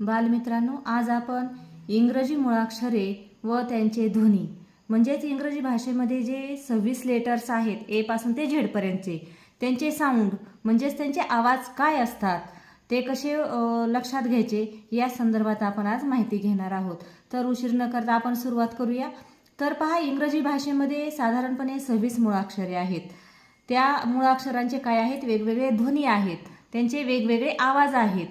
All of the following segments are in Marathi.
बालमित्रांनो आज आपण इंग्रजी मुळाक्षरे व त्यांचे ध्वनी म्हणजेच इंग्रजी भाषेमध्ये जे सव्वीस लेटर्स आहेत ए पासून ते झेडपर्यंतचे त्यांचे साऊंड म्हणजेच त्यांचे आवाज काय असतात ते कसे लक्षात घ्यायचे या संदर्भात आपण आज माहिती घेणार आहोत. तर उशीर न करता आपण सुरुवात करूया. तर पहा इंग्रजी भाषेमध्ये साधारणपणे सव्वीस मुळाक्षरे आहेत. त्या मुळाक्षरांचे काय आहेत? वेगवेगळे ध्वनी आहेत. त्यांचे वेगवेगळे आवाज आहेत.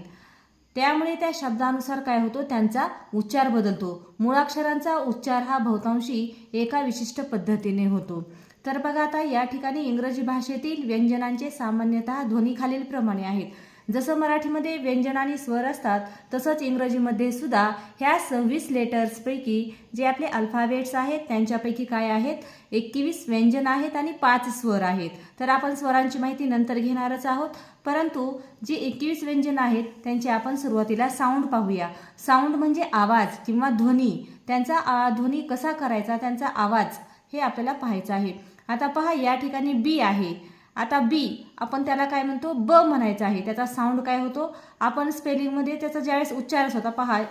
त्यामुळे त्या शब्दानुसार काय होतो त्यांचा उच्चार बदलतो. मुळाक्षरांचा उच्चार हा बहुतांशी एका विशिष्ट पद्धतीने होतो. तर बघा आता या ठिकाणी इंग्रजी भाषेतील व्यंजनांचे सामान्यतः ध्वनी खालीलप्रमाणे आहेत. जसं मराठीमध्ये व्यंजन आणि स्वर असतात तसंच इंग्रजीमध्ये सुद्धा ह्या सव्वीस लेटर्सपैकी जे आपले अल्फाबेट्स आहेत त्यांच्यापैकी काय आहेत? एकवीस व्यंजन आहेत आणि पाच स्वर आहेत. तर आपण स्वरांची माहिती नंतर घेणारच आहोत. परंतु जी एकवीस व्यंजन आहेत त्यांचे आपण सुरुवातीला साऊंड पाहूया. साऊंड म्हणजे आवाज किंवा ध्वनी. त्यांचा आ, ध्वनी कसा करायचा त्यांचा आवाज हे आपल्याला पाहायचं आहे. आता पहा या ठिकाणी बी आहे. आता बी आपण त्याला काय म्हणतो? ब म्हणायचं आहे. त्याचा साऊंड काय होतो? आपण स्पेलिंगमध्ये त्याचा ज्यावेळेस उच्चार होता पहा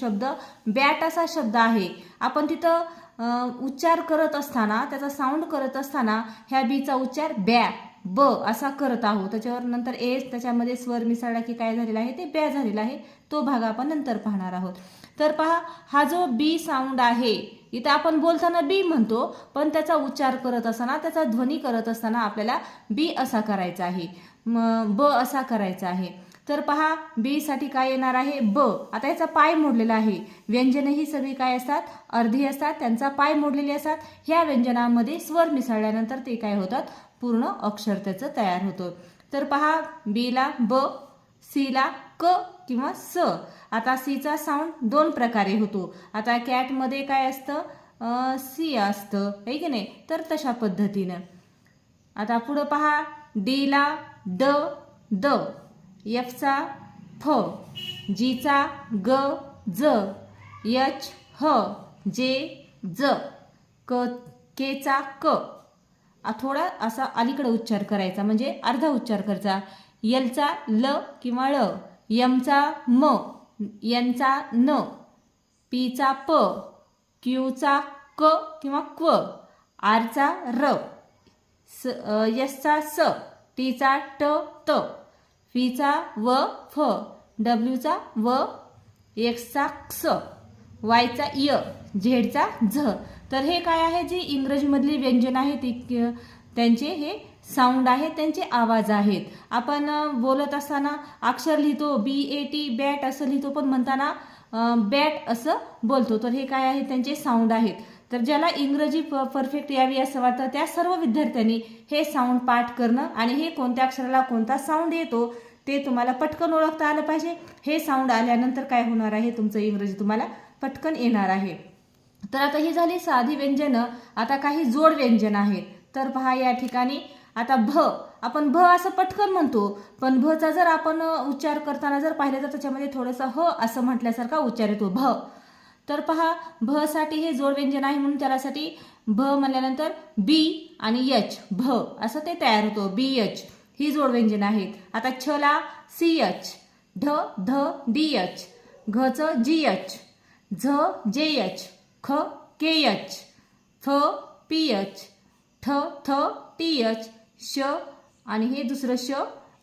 शब्द बॅट असा शब्द आहे. आपण तिथं उच्चार करत असताना त्याचा साऊंड करत असताना ह्या बीचा उच्चार बॅ ब असा करत आहोत. त्याच्यावर नंतर ए त्याच्यामध्ये स्वर मिसळला की काय झालेला आहे? ते ब्या झालेला आहे. तो भाग आपण नंतर पाहणार आहोत. तर पहा हा जो बी साऊंड आहे इथं आपण बोलताना बी म्हणतो पण त्याचा उच्चार करत असताना त्याचा ध्वनी करत असताना आपल्याला बी असा करायचा आहे. ब असा करायचा आहे. तर पहा बी साठी काय येणार आहे? ब. आता याचा पाय मोडलेला आहे. व्यंजन ही सगळी काय असतात? अर्धी असतात. त्यांचा पाय मोडलेले असतात. ह्या व्यंजनामध्ये स्वर मिसळल्यानंतर ते काय होतात? पूर्ण अक्षर त्याचं तयार होतं. तर पहा बीला ब सीला क किंवा स. आता सीचा साऊंड दोन प्रकारे होतो. आता कॅटमध्ये काय असतं? सी असतं. आहे की नाही? तर तशा पद्धतीनं. आता पुढं पहा. डीला ड द एफचा फ. जीचा ग ज. यच ह जे ज क केचा क. थोडा असा अलीकडे उच्चार करायचा म्हणजे अर्धा उच्चार करायचा. यलचा ल किंवा ळ यमचा म यांचा न पीचा प क्यूचा क किंवा क्व आरचा र स यसचा स टीचा ट त फीचा व फ डब्ल्यूचा व एक्सचा क्स वायचा य. झेडचा झ. तर हे काय आहे? जे इंग्रजीमधली व्यंजन आहे ती त्यांचे हे साऊंड आहेत त्यांचे आवाज आहेत. आपण बोलत असताना अक्षर लिहितो बी ए टी बॅट असं लिहितो पण म्हणताना बॅट असं बोलतो. तर हे काय आहे? त्यांचे साऊंड आहेत. तर ज्याला इंग्रजी प परफेक्ट यावी असं वाटतं त्या सर्व विद्यार्थ्यांनी हे साऊंड पाठ करणं आणि हे कोणत्या अक्षराला कोणता साऊंड येतो ते तुम्हाला पटकन ओळखता आलं पाहिजे. हे साऊंड आल्यानंतर काय होणार आहे? तुमचं इंग्रजी तुम्हाला पटकन येणार आहे. तर आता ही झाली साधी व्यंजनं. आता काही जोड व्यंजन आहेत. तर पहा या ठिकाणी. आता भ आपण भ असं पटकन म्हणतो. पण भचा जर आपण उच्चार करताना जर पाहिलं तर त्याच्यामध्ये थोडंसं ह असं म्हटल्यासारखा उच्चार येतो. भ. तर पहा भ साठी हे जोड व्यंजन आहे म्हणून त्यासाठी भ म्हणल्यानंतर बी आणि यच. भ. असं ते तयार होतो. बी एच ही जोड व्यंजन आहेत. आता छला सी एच ढ ध डी एच घचं जी एच झ जे एच ख के एच फ पी एच ठ थ टी एच श आणि हे दुसरं श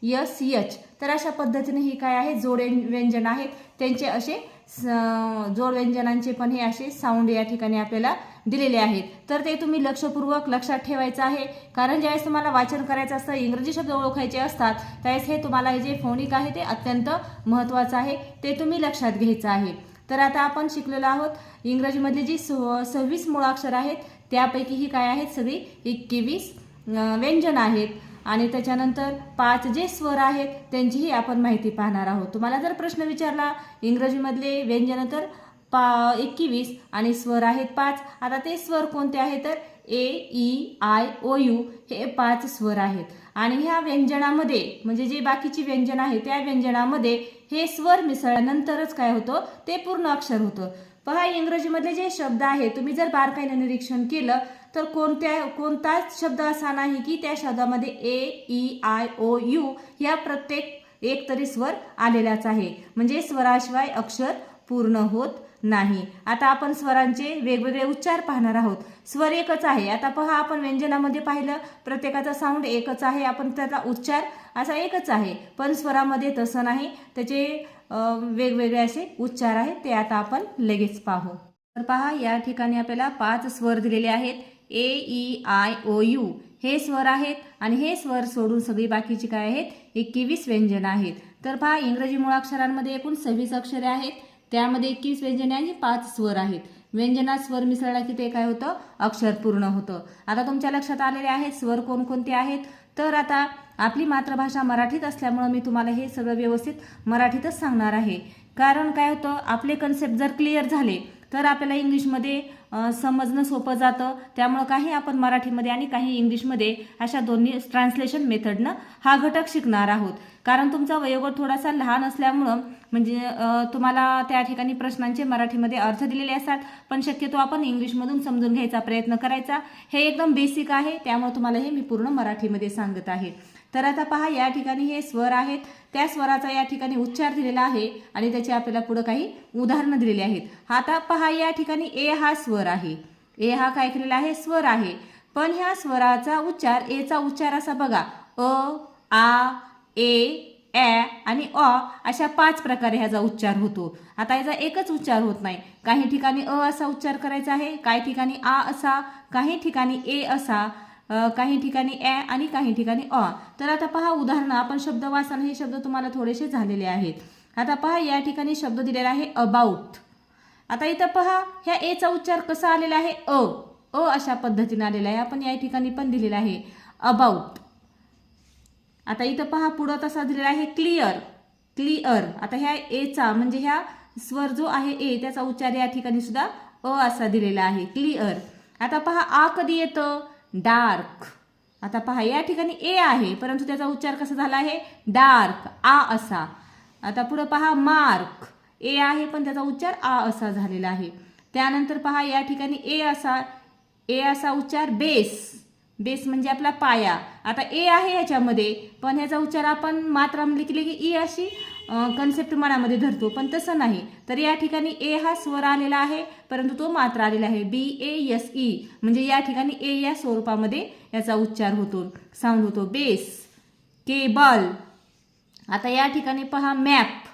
यस यच. तर अशा पद्धतीने हे काय आहे? जोड व्यंजन आहेत त्यांचे असे स- जोड व्यंजनांचे पण हे असे साऊंड या ठिकाणी आपल्याला दिलेले आहेत. तर ते तुम्ही लक्षपूर्वक लक्षात ठेवायचं आहे. कारण ज्यावेळेस तुम्हाला वाचन करायचं असतं इंग्रजी शब्द ओळखायचे असतात त्यावेळेस हे तुम्हाला हे जे फोनिक आहे ते अत्यंत महत्त्वाचं आहे. ते तुम्ही लक्षात घ्यायचं आहे. तर आता आपण शिकलेलो आहोत इंग्रजीमधली जी सव सव्वीस मुळाक्षर आहेत त्यापैकी ही काय आहेत सगळी? एकवीस व्यंजन आहेत. आणि त्याच्यानंतर पाच जे स्वर आहेत त्यांचीही आपण माहिती पाहणार आहोत. तुम्हाला जर प्रश्न विचारला इंग्रजीमधले व्यंजन तर पा एकवीस आणि स्वर आहेत पाच. आता ते स्वर कोणते आहेत तर? A E I O U हे पाच स्वर आहेत. आणि ह्या व्यंजनामध्ये म्हणजे जे बाकीची व्यंजन आहे त्या व्यंजनामध्ये हे स्वर मिसळल्यानंतरच काय होतं? ते पूर्ण अक्षर होतं. पहा इंग्रजीमधले जे शब्द आहेत तुम्ही जर बारकाईने निरीक्षण केलं तर कोणत्या कोणताच शब्द असा नाही की त्या शब्दामध्ये A E I O U या प्रत्येक एक तरी स्वर आलेलाच आहे. म्हणजे स्वराशिवाय अक्षर पूर्ण होत नाही. आता आपण स्वरांचे वेगवेगळे उच्चार पाहणार आहोत. स्वर एकच आहे. आता पहा आपण व्यंजनामध्ये पाहिलं प्रत्येकाचा साऊंड एकच आहे. आपण त्याचा उच्चार असा एकच आहे. पण स्वरामध्ये तसं नाही. त्याचे वेगवेगळे असे उच्चार आहेत. ते आता आपण लगेच पाहू. तर पहा या ठिकाणी आपल्याला पाच स्वर दिलेले आहेत. A E I O U. हे स्वर आहेत आणि हे स्वर सोडून सगळी बाकीची काय आहेत? एकवीस व्यंजन आहेत. तर पहा इंग्रजी मुळाक्षरांमध्ये एकूण सव्वीस अक्षरे आहेत. त्यामध्ये एकवीस व्यंजने आणि पाच स्वर आहेत. व्यंजनात स्वर मिसळला की ते काय होतं? अक्षर पूर्ण होतं. आता तुमच्या लक्षात आलेले आहेत स्वर कोणकोणते आहेत? तर आता आपली मातृभाषा मराठीत असल्यामुळं मी तुम्हाला हे सगळं व्यवस्थित मराठीतच सांगणार आहे. कारण काय होतं? आपले कन्सेप्ट जर क्लिअर झाले तर आपल्याला इंग्लिशमध्ये समजणं सोपं जातं. त्यामुळं काही आपण मराठीमध्ये आणि काही इंग्लिशमध्ये अशा दोन्ही ट्रान्सलेशन मेथडनं हा घटक शिकणार आहोत. कारण तुमचा वयोगट थोडासा लहान असल्यामुळं म्हणजे तुम्हाला त्या ठिकाणी प्रश्नांचे मराठीमध्ये अर्थ दिलेले असतात पण शक्यतो आपण इंग्लिशमधून समजून घ्यायचा प्रयत्न करायचा. हे एकदम बेसिक आहे त्यामुळे तुम्हाला हे मी पूर्ण मराठीमध्ये सांगत आहे. तर आता पहा या ठिकाणी हे स्वर आहेत. त्या स्वराचा या ठिकाणी उच्चार दिलेला आहे आणि त्याची आपल्याला पुढं काही उदाहरणं दिलेली आहेत. आता पहा या ठिकाणी ए हा स्वर आहे. ए हा काय केलेला आहे? स्वर आहे. पण ह्या स्वराचा उच्चार एचा उच्चार असा बघा. अ आ ए ॲ आणि अ अशा पाच प्रकारे ह्याचा उच्चार होतो. आता याचा एकच उच्चार होत नाही. काही ठिकाणी अ असा उच्चार करायचा आहे काही ठिकाणी आ असा काही ठिकाणी ए असा. काही ठिकाणी ए आणि काही ठिकाणी अ. तर आता पहा उदाहरणं आपण शब्द वाचन हे शब्द तुम्हाला थोडेसे झालेले आहेत. आता पहा या ठिकाणी शब्द दिलेला आहे अबाउट आता इथं पहा ह्या एचा उच्चार कसा आलेला आहे? अ. अ अशा पद्धतीने आलेला आहे. आपण या ठिकाणी पण दिलेला आहे अबाउट आता इथं पहा पुढं तसा दिलेला आहे क्लिअर क्लिअर आता ह्या एचा म्हणजे ह्या स्वर जो आहे ए त्याचा उच्चार या ठिकाणी सुद्धा अ असा दिलेला आहे. क्लिअर आता पहा आ कधी येतं? डार्क. आता पहा या ठिकाणी ए आहे परंतु त्याचा उच्चार कसा झाला आहे? डार्क आ असा. आता पुढं पहा मार्क. ए आहे पण त्याचा उच्चार आ असा झालेला आहे. त्यानंतर पहा या ठिकाणी ए असा ए असा उच्चार बेस. बेस म्हणजे आपला पाया. आता ए आहे याच्यामध्ये पण ह्याचा उच्चार आपण मात्रा लिखले की की ई अशी कन्सेप्ट मनामध्ये धरतो. पण तसं नाही. तर या ठिकाणी ए हा स्वर आलेला आहे परंतु तो मात्रा आलेला आहे. बी ए एस ई म्हणजे या ठिकाणी ए या स्वरूपामध्ये याचा उच्चार होतो साऊंड होतो. बेस केबल आता या ठिकाणी पहा मॅप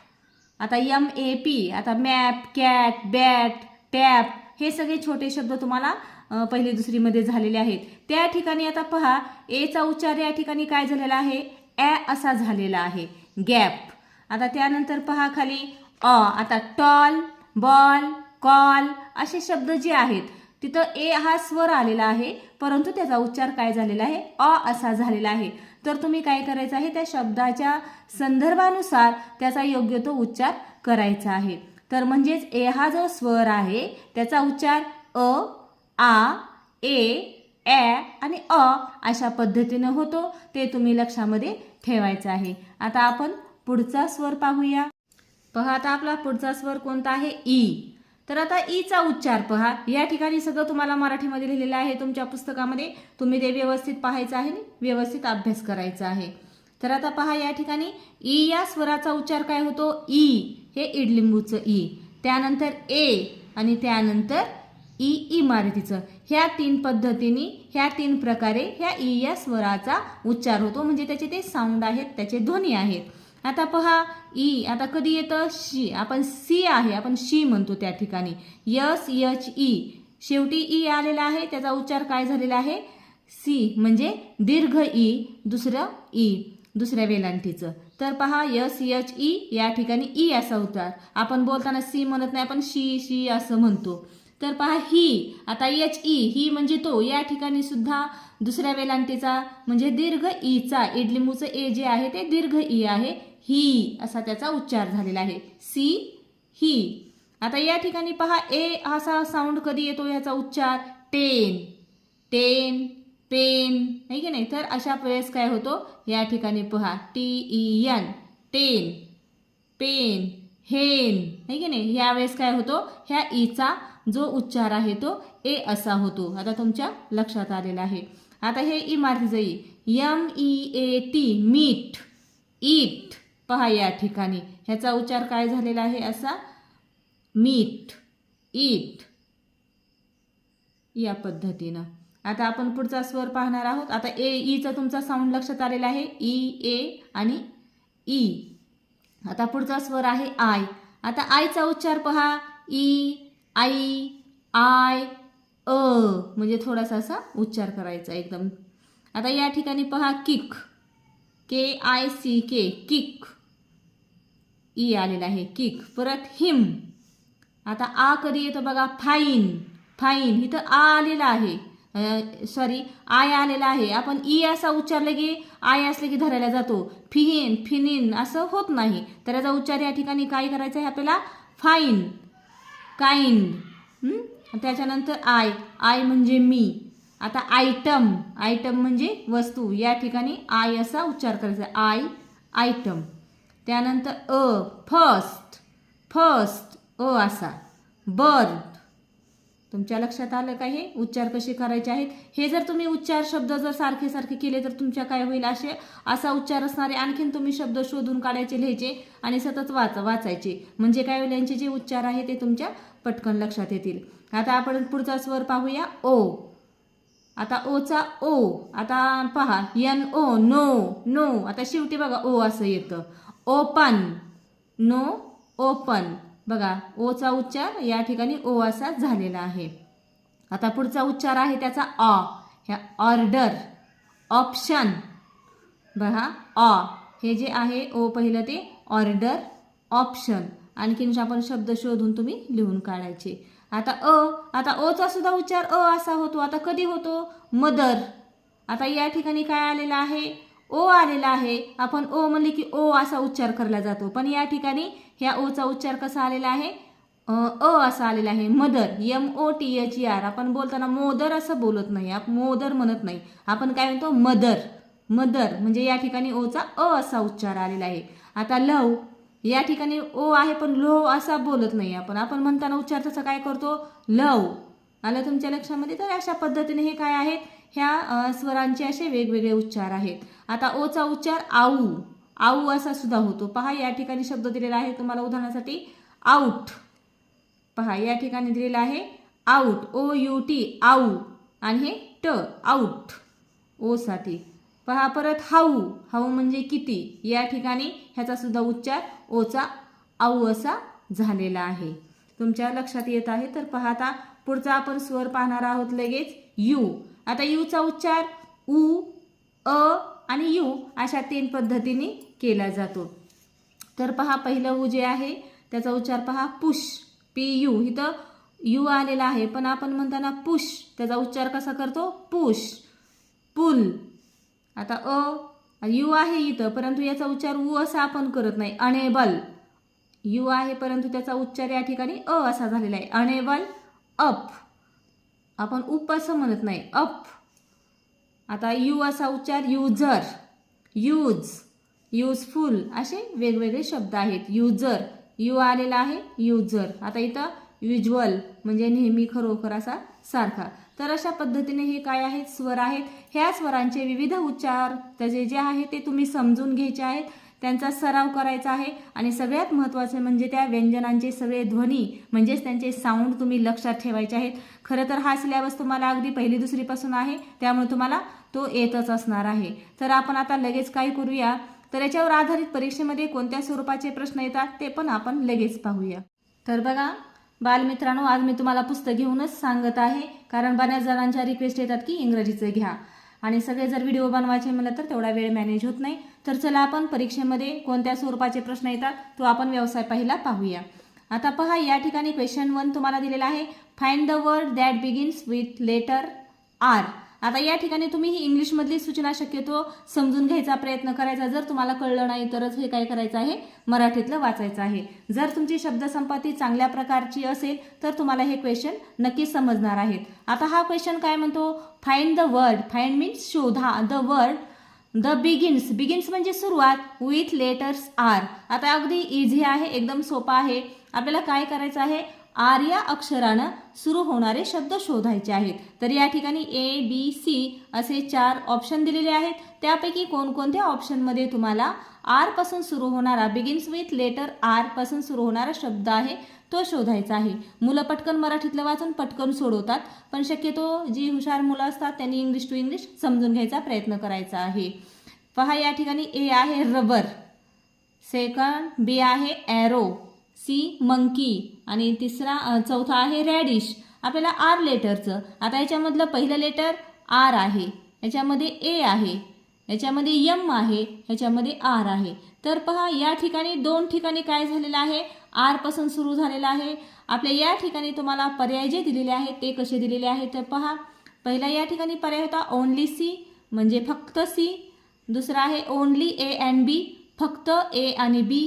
आता एम ए पी आता मॅप कॅट बॅट टॅप हे सगळे छोटे शब्द तुम्हाला पहिले पहिली दुसरीमध्ये झालेले आहेत. त्या ठिकाणी आता पहा एचा उच्चार या ठिकाणी काय झालेला आहे? ॲ असा झालेला आहे. गॅप आता त्यानंतर पहा खाली अ आता टॉल बॉल कॉल असे शब्द जे आहेत तिथं ए हा स्वर आलेला आहे परंतु त्याचा उच्चार काय झालेला आहे? अ असा झालेला आहे. तर तुम्ही काय करायचं आहे? त्या शब्दाच्या संदर्भानुसार त्याचा योग्य तो उच्चार करायचा आहे. तर म्हणजेच ए हा जो स्वर आहे त्याचा उच्चार अ आ ए ए आणि अ अशा पद्धतीनं होतो. ते तुम्ही लक्षामध्ये ठेवायचं आहे. आता आपण पुढचा स्वर पाहूया. पहा आता आपला पुढचा स्वर कोणता आहे? ई. तर आता ईचा उच्चार पहा. या ठिकाणी सगळं तुम्हाला मराठीमध्ये लिहिलेलं आहे. तुमच्या पुस्तकामध्ये तुम्ही ते व्यवस्थित पाहायचं आहे आणि व्यवस्थित अभ्यास करायचा आहे. तर आता पहा या ठिकाणी. ई या स्वराचा उच्चार काय होतो? ई. हे इडलिंबूचं ई. त्यानंतर ए आणि त्यानंतर ई इमारतीचं. ह्या तीन पद्धतीने ह्या तीन प्रकारे ह्या ई या स्वराचा उच्चार होतो. म्हणजे त्याचे ते साऊंड आहेत त्याचे ध्वनी आहेत. आता पहा ई आता कधी येतं? शी. आपण सी आहे आपण शी म्हणतो त्या ठिकाणी. S H E. शेवटी ई आलेला आहे त्याचा उच्चार काय झालेला आहे? सी म्हणजे दीर्घ ई दुसरं ई दुसऱ्या वेलांटीचं. तर पहा यस यच ई या ठिकाणी ई असा उतार आपण बोलताना सी म्हणत नाही आपण शी शी असं म्हणतो. तर पहा ही आता एच ई ही म्हणजे तो या ठिकाणी सुद्धा दुसऱ्या वेलांटीचा म्हणजे दीर्घ e ईचा इडलिंबूचं ए जे आहे ते दीर्घ ई आहे. ही असा त्याचा उच्चार झालेला आहे. सी ही. आता या ठिकाणी पहा ए असा साऊंड कधी येतो ह्याचा उच्चार? टेन. टेन पेन नाही की नाही? तर अशा वेळेस काय होतो? या ठिकाणी पहा T E N ten pen hen नाही की नाही? यावेळेस काय होतो? ह्या ईचा जो उच्चार आहे तो ए असा होतो. आता तुमच्या लक्षात आलेला आहे. आता हे इमारतीचं E M E A T meat eat पहा या ठिकाणी. ह्याचा उच्चार काय झालेला आहे असा? Meat eat. या पद्धतीनं. आता आपण पुढचा स्वर पाहणार आहोत. आता ए ईचा तुमचा साऊंड लक्षात आलेला आहे. ई ए आणि ई. आता पुढचा स्वर आहे आय. आता आयचा उच्चार पहा. ई आई आय अ म्हणजे थोडासा असा उच्चार करायचा एकदम. आता या ठिकाणी पहा kick. K I C K kick. E आलेला आहे किक. परत हिम. आता आ कधी येतो बघा फाईन. फाईन इथं आ आलेला आहे. सॉरी आय आलेला आहे. आपण ई असा उच्चारलं की आय असले की धरायला जातो. फिहिन फिनिन असं होत नाही. तर याचा उच्चार या ठिकाणी काय करायचा आहे आपल्याला? फाईन. काइंड त्याच्यानंतर आय आय म्हणजे मी. आता आयटम आयटम म्हणजे वस्तू. या ठिकाणी आय असा उच्चार करायचा. आय आयटम त्यानंतर अ फर्स्ट फर्स्ट अ असा. बर्थ तुमच्या लक्षात आलं का हे? उच्चार कसे करायचे आहेत? हे जर तुम्ही उच्चार शब्द जर सारखे सारखे केले तर तुमच्या काय होईल असे? असा उच्चार असणारे आणखीन तुम्ही शब्द शोधून काढायचे लिहायचे आणि सतत वाच वाचायचे. म्हणजे काय होईल? यांचे जे उच्चार आहे ते तुमच्या पटकन लक्षात येतील. आता आपण पुढचा स्वर पाहूया. ओ. आता ओचा ओ. आता पहा. N O no no. आता शेवटी बघा ओ असं येतं. ओपन. No open. बघा ओचा उच्चार या ठिकाणी ओ असा झालेला आहे. आता पुढचा उच्चार आहे त्याचा ऑ ह्या ऑर्डर ऑप्शन. बघा ऑ हे जे आहे ओ पहिलं ते ऑर्डर ऑप्शन. आणखीन आपण शब्द शोधून तुम्ही लिहून काढायचे. आता अ आता ओचा सुद्धा उच्चार अ असा होतो. आता कधी होतो? मदर. आता या ठिकाणी काय आलेलं आहे? ओ आलेला आहे. आपण ओ म्हणले की ओ असा उच्चार करला जातो. पण या ठिकाणी ह्या ओचा उच्चार कसा आलेला आहे? अ असा आलेला आहे. Mother M O T H R आपण बोलताना मोदर असं बोलत नाही. आपण मोदर म्हणत नाही. आपण काय म्हणतो? मदर. मदर म्हणजे या ठिकाणी ओचा अ असा उच्चार आलेला आहे. आता लव या ठिकाणी ओ आहे पण लो असा बोलत नाही आपण. आपण म्हणताना उच्चार तसा काय करतो? लव. आलं तुमच्या लक्षामध्ये? तर अशा पद्धतीने हे काय आहेत ह्या स्वरांचे असे वेगवेगळे उच्चार आहेत. आता ओचा उच्चार आऊ. आऊ असा सुद्धा होतो. पहा या ठिकाणी शब्द दिलेला आहे. तुम्हाला उदाहरणासाठी आऊट पहा या ठिकाणी दिलेला आहे आऊट ओ यू टी आऊ. आणि हे ट आऊट ओसाठी पहा परत हाऊ. हाऊ म्हणजे किती? या ठिकाणी ह्याचा सुद्धा उच्चार ओचा आऊ असा झालेला आहे. तुमच्या लक्षात येत आहे? तर पहा आता पुढचा आपण स्वर पाहणार आहोत लगेच. यू. आता यूचा उच्चार उ अ आणि यू अशा तीन पद्धतीने केला जातो. तर पहा पहिलं उ जे आहे त्याचा उच्चार पहा पुश पी यू. इथं यू आलेला आहे पण आपण म्हणताना पुश त्याचा उच्चार कसा करतो? Push pull. आता अ यू आहे इथं परंतु याचा उच्चार उ असा आपण करत नाही. अनेबल. यू आहे परंतु त्याचा उच्चार या ठिकाणी अ असा झालेला आहे. Unable up. आपण उप असं म्हणत नाही. अप. आता यू असा उच्चार युजर यूज यूजफुल असे वेगवेगळे शब्द आहेत. युजर यू आलेला आहे युजर आता इथं युज्युअल म्हणजे नेहमी खरोखर असा सारखा. तर अशा पद्धतीने हे काय आहेत? स्वर आहेत. ह्या स्वरांचे विविध उच्चार त्याचे जे आहे ते तुम्ही समजून घ्यायचे आहेत. त्यांचा सराव करायचा आहे. आणि सगळ्यात महत्त्वाचे म्हणजे त्या व्यंजनांचे सगळे ध्वनी म्हणजेच त्यांचे साऊंड तुम्ही लक्षात ठेवायचे आहेत. खरं तर हा सिलेबस तुम्हाला अगदी पहिली दुसरीपासून आहे. त्यामुळे तुम्हाला तो येतच असणार आहे. तर आपण आता लगेच काय करूया? तर याच्यावर आधारित परीक्षेमध्ये कोणत्या स्वरूपाचे प्रश्न येतात ते पण आपण लगेच पाहूया. तर बघा बालमित्रांनो आज मी तुम्हाला पुस्तक घेऊनच सांगत आहे. कारण बऱ्याच जणांच्या रिक्वेस्ट येतात की इंग्रजीचं घ्या. आणि सगळे जर व्हिडिओ बनवायचे म्हणलं तर तेवढा वेळ मॅनेज होत नाही. तर चला आपण परीक्षेमध्ये कोणत्या स्वरूपाचे प्रश्न येतात तो आपण व्यवसाय पहिला पाहूया. आता पहा या ठिकाणी क्वेश्चन वन तुम्हाला दिलेला आहे. Find the word that begins with letter R आता या ठिकाणी तुम्ही ही इंग्लिशमधली सूचना शक्यतो समजून घ्यायचा प्रयत्न करायचा. जर तुम्हाला कळलं नाही तरच हे काय करायचं आहे? मराठीतलं वाचायचं आहे. जर तुमची शब्दसंपत्ती चांगल्या प्रकारची असेल तर तुम्हाला हे क्वेश्चन नक्कीच समजणार आहेत. आता हा क्वेश्चन काय म्हणतो? Find the word find means शोधा. The word the begins begins म्हणजे सुरुवात. विथ लेटर्स आर आता अगदी इझी आहे एकदम सोपा आहे. आपल्याला काय करायचं आहे? आर या अक्षरानं सुरू होणारे शब्द शोधायचे आहेत. तर या ठिकाणी ए बी सी असे चार ऑप्शन दिलेले आहेत. त्यापैकी कोणकोणत्या ऑप्शनमध्ये तुम्हाला आरपासून सुरू होणारा बिगिन्स विथ लेटर आरपासून सुरू होणारा शब्द आहे तो शोधायचा आहे. मुलं पटकन मराठीतलं वाचून पटकन सोडवतात पण शक्यतो जी हुशार मुलं असतात त्यांनी इंग्लिश टू इंग्लिश समजून घ्यायचा प्रयत्न करायचा आहे. पहा या ठिकाणी ए आहे रबर सेकंड बी आहे ॲरो सी मंकी. आणि तिसरा चौथा आहे रॅडिश. आपल्याला आर लेटरचं. आता याच्यामधलं पहिलं लेटर आर आहे. याच्यामध्ये ए आहे. याच्यामध्ये यम आहे. याच्यामध्ये आर आहे. तर पहा या ठिकाणी दोन ठिकाणी काय झालेलं आहे? आरपासून सुरू झालेलं आहे. आपल्या या ठिकाणी तुम्हाला पर्याय जे दिलेले आहेत ते कसे दिलेले आहेत? तर पहा पहिला या ठिकाणी पर्याय होता ओनली सी म्हणजे फक्त सी दुसरा आहे ओनली ए अँड बी फक्त ए आणि बी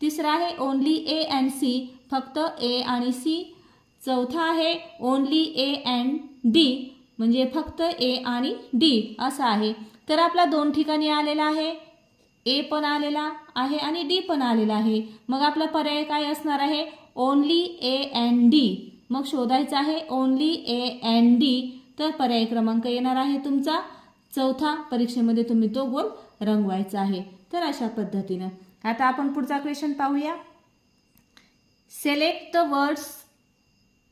तिसरा आहे ओनली ए अँड सी फक्त ए आणि सी चौथा आहे ओनली ए अँड डी म्हणजे फक्त ए आणि डी असं आहे. तर आपला दोन ठिकाणी आलेला आहे. ए पण आलेला आहे आणि डी पण आलेला आहे. मग आपला पर्याय काय असणार आहे? ओनली ए अँड डी मग शोधायचं आहे ओनली ए अँड डी तर पर्याय क्रमांक येणार आहे तुमचा. चौथा परीक्षेमध्ये तुम्ही तो गोल रंगवायचा आहे. तर अशा पद्धतीनं. आता आपण पुढचा क्वेश्चन पाहूया. Select the words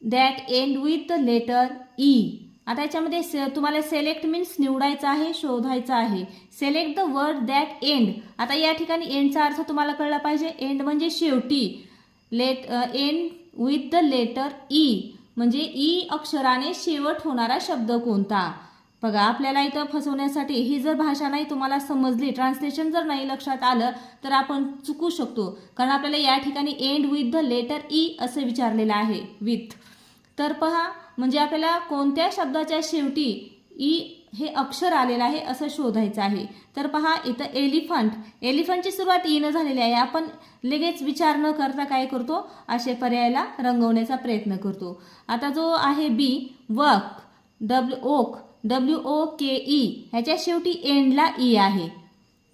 that end with the letter E आता याच्यामध्ये से तुम्हाला सिलेक्ट मीन्स निवडायचं आहे शोधायचं आहे. Select the word that end आता या ठिकाणी एंडचा अर्थ तुम्हाला कळला पाहिजे. एंड म्हणजे शेवटी. Let end with the letter E म्हणजे ई अक्षराने शेवट होणारा शब्द कोणता? बघा आपल्याला इथं फसवण्यासाठी ही जर भाषा नाही तुम्हाला समजली ट्रान्सलेशन जर नाही लक्षात आलं तर आपण चुकू शकतो. कारण आपल्याला या ठिकाणी end with the letter E असं विचारलेलं आहे विथ तर पहा म्हणजे आपल्याला कोणत्या शब्दाच्या शेवटी ई हे अक्षर आलेलं आहे असं शोधायचं आहे. तर पहा इथं एलिफंट एलिफंटची सुरुवात e ईनं झालेली आहे. आपण लगेच विचार न करता काय करतो? असे पर्यायाला रंगवण्याचा प्रयत्न करतो. आता जो आहे B wok W oak W O K E ह्याच्या शेवटी एंडला ई e आहे.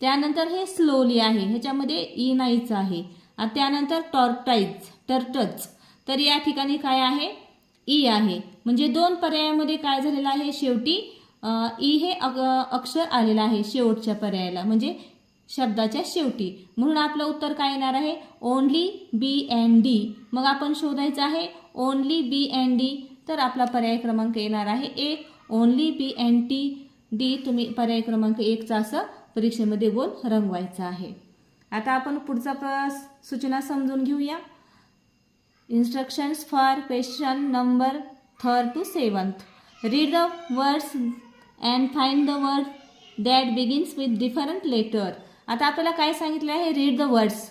त्यानंतर हे स्लोली आहे. ह्याच्यामध्ये ई नाहीच आहे. आणि त्यानंतर टॉर्टाईज टर्टच तर या ठिकाणी काय आहे? ई आहे. म्हणजे दोन पर्यायामध्ये काय झालेलं आहे? शेवटी ई हे अक्षर आलेलं आहे शेवटच्या पर्यायाला. म्हणजे शब्दाच्या शेवटी. म्हणून आपलं उत्तर काय येणार आहे? ओनली बी अँड डी मग आपण शोधायचं आहे. ओनली बी अँड डी तर आपला पर्याय क्रमांक येणार आहे एक. Only B and T D तुम्ही पर्याय क्रमांक एकचा असं परीक्षेमध्ये गोल रंगवायचा आहे. आता आपण पुढचा प्र सूचना समजून घेऊया. Instructions for question number third to seventh read the words and find the word that begins with different letter आता आपल्याला काय सांगितलं आहे? Read the words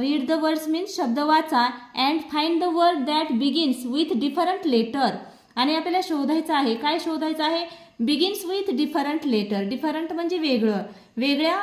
read the words means शब्द वाचा and find the word that begins with different letter आणि आपल्याला शोधायचं आहे. काय शोधायचं आहे? Begins with different letter different म्हणजे वेगळं. वेगळ्या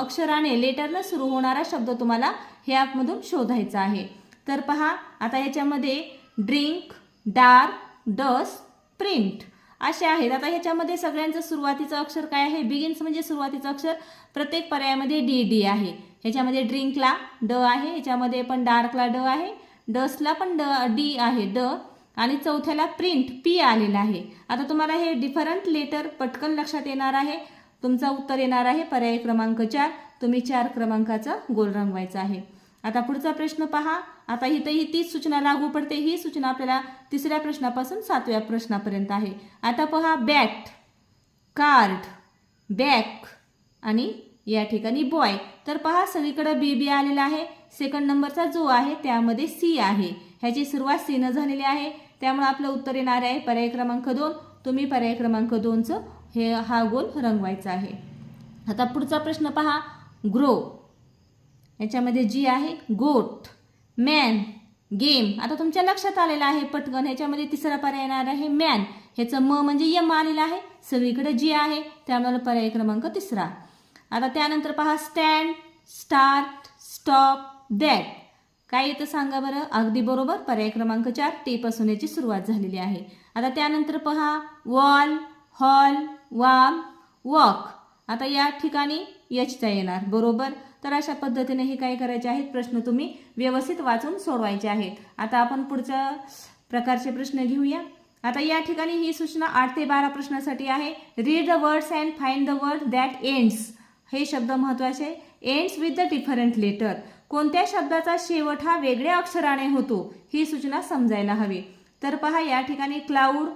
अक्षराने लेटरनं सुरू होणारा शब्द तुम्हाला हे ॲपमधून शोधायचा आहे. तर पहा आता याच्यामध्ये ड्रिंक डार्क डस प्रिंट असे आहेत. आता ह्याच्यामध्ये सगळ्यांचं सुरुवातीचं अक्षर काय आहे? बिगिन्स म्हणजे सुरुवातीचं अक्षर. प्रत्येक पर्यायामध्ये डी डी आहे. ह्याच्यामध्ये ड्रिंकला ड आहे. ह्याच्यामध्ये पण डार्कला ड आहे. डस्टला पण ड डी आहे. ड आणि चौथ्याला प्रिंट पी आलेला आहे. आता तुम्हाला हे डिफरंट लेटर पटकन लक्षात येणार आहे. तुमचा उत्तर येणार आहे. पर्याय क्रमांक चार. तुम्ही चार क्रमांकाचा गोल रंगवायचा आहे. आता पुढचा प्रश्न पहा. आता इथं ही तीच सूचना लागू पडते. ही सूचना आपल्याला तिसऱ्या प्रश्नापासून सातव्या प्रश्नापर्यंत आहे. आता पहा बॅट कार्ड बॅक आणि या ठिकाणी बॉय तर पहा सगळीकडे बी बी आलेला आहे. सेकंड नंबरचा जो आहे त्यामध्ये सी आहे. ह्याची सुरुवात सीनं झालेली आहे. त्यामुळे आपलं उत्तर येणार आहे पर्याय क्रमांक दोन. तुम्ही पर्याय क्रमांक दोनचं हे हा गोल रंगवायचा आहे. आता पुढचा प्रश्न पहा. ग्रो याच्यामध्ये जी आहे. गोट मॅन गेम आता तुमच्या लक्षात आलेलं आहे पटकन. ह्याच्यामध्ये तिसरा पर्याय येणार आहे मॅन ह्याचं म म्हणजे यम आलेलं आहे. सगळीकडे जी आहे. त्यामुळे पर्याय क्रमांक तिसरा. आता त्यानंतर पहा. स्टँड स्टार्ट स्टॉप दॅट काय येतं सांगा बरं? अगदी बरोबर. पर्याय क्रमांक चार टेपपासून याची सुरुवात झालेली आहे. आता त्यानंतर पहा वॉल हॉल वाम वॉक आता या ठिकाणी यचचा येणार. बरोबर? तर अशा पद्धतीने हे काय करायचे आहेत? प्रश्न तुम्ही व्यवस्थित वाचून सोडवायचे आहेत. आता आपण पुढच्या प्रकारचे प्रश्न घेऊया. आता या ठिकाणी ही सूचना आठ ते बारा प्रश्नासाठी आहे. Read the words and find the word that ends हे शब्द महत्त्वाचे. Ends with the different letter कोणत्या शब्दाचा शेवट हा वेगळ्या अक्षराने होतो ही सूचना समजायला हवी. तर पहा या ठिकाणी क्लाऊड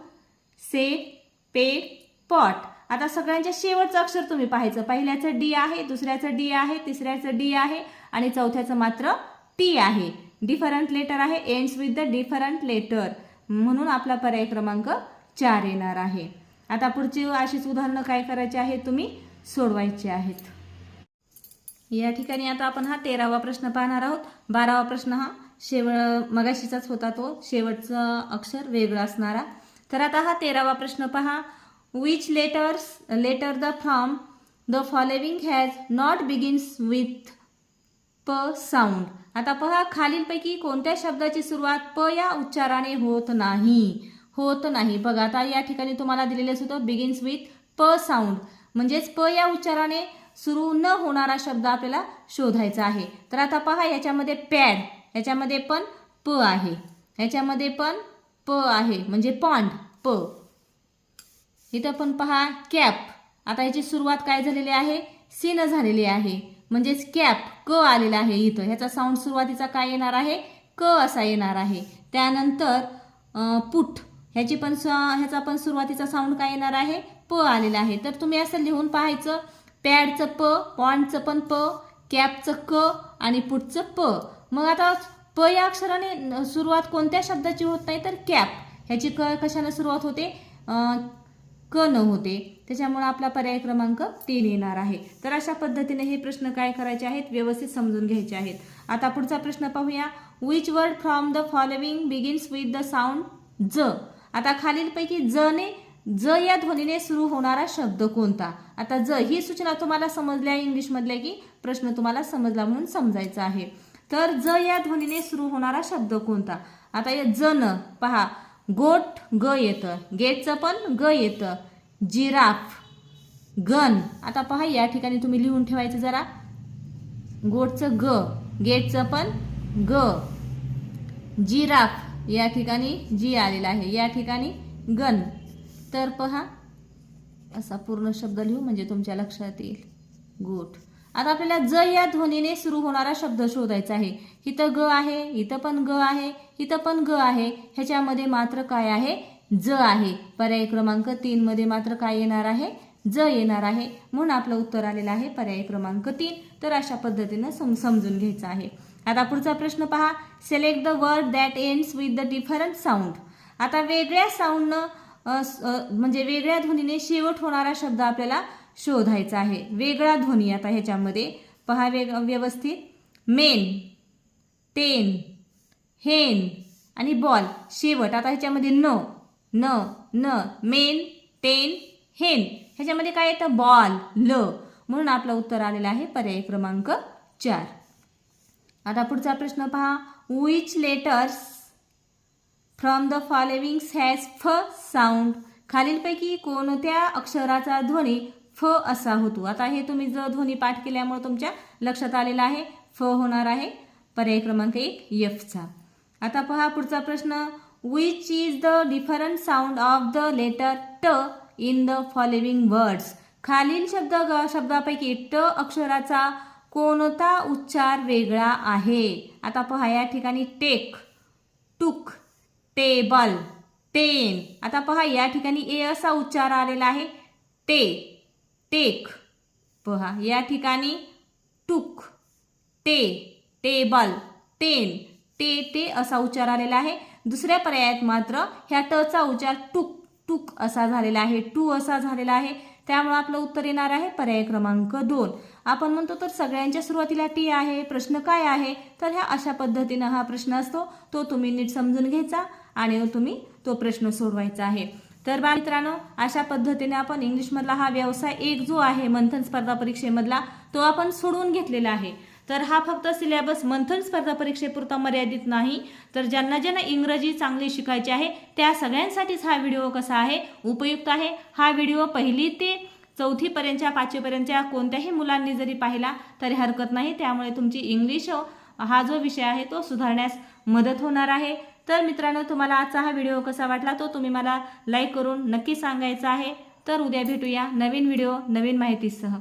सेट पेट पॉट. आता सगळ्यांच्या शेवटचं अक्षर तुम्ही पाहायचं. पहिल्याचं डी आहे दुसऱ्याचं डी आहे तिसऱ्याचं डी आहे आणि चौथ्याचं मात्र टी आहे. डिफरंट लेटर आहे ends with the different letter म्हणून आपला पर्याय क्रमांक चार येणार आहे. आता पुढची अशीच उदाहरणं काय करायची आहेत? तुम्ही सोडवायची आहेत. या ठिकाणी आता आपण हा तेरावा प्रश्न पाहणार आहोत. बारावा प्रश्न हा शेव मगाशीचाच होता तो. शेवटचं अक्षर वेगळं असणारा. तर आता हा तेरावा प्रश्न पहा. Which letters letter the from the following has not begins with प साऊंड आता पहा खालीलपैकी कोणत्या शब्दाची सुरुवात प या उच्चाराने होत नाही? होत नाही. बघा आता या ठिकाणी तुम्हाला दिलेलं होतं बिगिन्स विथ प साऊंड म्हणजेच प या उच्चाराने सुरू न होणारा शब्द आपल्याला शोधायचा आहे. तर आता पहा याच्यामध्ये पॅड याच्यामध्ये पण प आहे. याच्यामध्ये पण प आहे. म्हणजे पॉन्ड प. इथं पण पहा कॅप. आता याची सुरुवात काय झालेली आहे? सीन झालेली आहे. म्हणजेच कॅप क आलेला आहे इथं. ह्याचा साऊंड सुरुवातीचा काय येणार आहे? क असा येणार आहे. त्यानंतर पुट. ह्याची पण स- ह्याचा पण सुरुवातीचा साऊंड काय येणार आहे? प आलेला आहे. तर तुम्ही असं लिहून पाहायचं. पॅडचं प पॉन्डचं पण प कॅपचं क आणि पुढचं प. मग आता प या अक्षराने सुरुवात कोणत्या शब्दाची होत नाही तर कॅप. ह्याची क कशाने सुरुवात होते? क न होते. त्याच्यामुळे आपला पर्याय क्रमांक तीन येणार आहे. तर अशा पद्धतीने हे प्रश्न काय करायचे आहेत? व्यवस्थित समजून घ्यायचे आहेत. आता पुढचा प्रश्न पाहूया. Which word from the following begins with the sound ज? आता खालीलपैकी ज ने ज या ध्वनीने सुरू होणारा शब्द कोणता? आता ज ही सूचना तुम्हाला समजल्या इंग्लिशमधल्या की प्रश्न तुम्हाला समजला म्हणून समजायचा आहे. तर ज या ध्वनीने सुरू होणारा शब्द कोणता? आता या जन पहा गोट ग येतं गेटचं पण ग येतं जिराफ गन आता पहा या ठिकाणी तुम्ही लिहून ठेवायचं जरा. गोटचं ग गेटचं पण ग. जिराफ या ठिकाणी जी आलेला आहे या ठिकाणी गन तर पहा. असा पूर्ण शब्द लिहू म्हणजे तुमच्या लक्षात येईल. गुड आता आपल्याला ज या ध्वनीने सुरू होणारा शब्द शोधायचा आहे. इथं ग आहे इथं पण ग आहे इथं पण ग आहे. ह्याच्यामध्ये मात्र काय आहे? ज आहे. पर्याय क्रमांक तीन मध्ये मात्र काय येणार आहे? ज येणार आहे. म्हणून आपलं उत्तर आलेलं आहे पर्याय क्रमांक तीन. तर अशा पद्धतीनं सम समजून घ्यायचं आहे. आता पुढचा प्रश्न पहा. Select the word that ends with the different sound आता वेगळ्या साऊंडनं म्हणजे वेगळ्या ध्वनीने शेवट होणारा शब्द आपल्याला शोधायचा आहे. वेगळा ध्वनी आता ह्याच्यामध्ये. पहा वेग व्यवस्थित. मेन टेन हेन आणि बॉल. शेवट. आता ह्याच्यामध्ये न न न. मेन टेन हेन. ह्याच्यामध्ये काय येतं? बॉल ल. म्हणून आपलं उत्तर आलेलं आहे पर्याय क्रमांक चार. आता पुढचा प्रश्न पहा. Which letters from the followings has फ साऊंड खालीलपैकी कोणत्या अक्षराचा ध्वनी फ असा होतो? आता हे तुम्ही जर ध्वनी पाठ केल्यामुळे तुमच्या लक्षात आलेलं आहे फ होणार आहे. पर्याय क्रमांक एक यफचा आता पहा पुढचा प्रश्न. Which is the different sound of the letter ट इन द फॉलोविंग वर्ड्स खालील शब्द ग- शब्दापैकी ट अक्षराचा कोणता उच्चार वेगळा आहे? आता पहा या ठिकाणी टेक टुक टेबल टेन. आता पहा या ठिकाणी ए असा उच्चार आलेला आहे. टे टेक. पहा या ठिकाणी टुक. टे टेबल टेन. टे ते असा उच्चार आलेला आहे. दुसऱ्या पर्यायात मात्र ह्या टचा उच्चार टुक टुक असा झालेला आहे. टू असा झालेला आहे. त्यामुळे आपलं उत्तर येणार आहे पर्याय क्रमांक दोन. आपण म्हणतो तर सगळ्यांच्या सुरुवातीला टी आहे प्रश्न काय आहे? तर ह्या अशा पद्धतीनं हा प्रश्न असतो. तो तुम्ही नीट समजून घ्यायचा. आणि हो तुम्ही तो प्रश्न सोडवायचा आहे. तर बा मित्रांनो अशा पद्धतीने आपण इंग्लिशमधला हा व्यवसाय एक जो आहे मंथन स्पर्धा परीक्षेमधला तो आपण सोडवून घेतलेला आहे. तर हा फक्त सिलेबस मंथन स्पर्धा परीक्षेपुरता मर्यादित नाही. तर ज्यांना ज्यांना इंग्रजी चांगली शिकायची आहे त्या सगळ्यांसाठीच हा व्हिडिओ कसा आहे उपयुक्त आहे? हा व्हिडिओ पहिली ते चौथीपर्यंतच्या पाचवीपर्यंतच्या कोणत्याही मुलांनी जरी पाहिला तरी हरकत नाही. त्यामुळे तुमची इंग्लिश हा जो विषय आहे तो सुधारण्यास मदत होणार आहे. तर मित्रांनो तुम्हाला आजचा हा व्हिडिओ कसा वाटला तो तुम्ही मला लाईक करून नक्की सांगायचा आहे. तर उद्या भेटूया नवीन व्हिडिओ नवीन माहितीसह.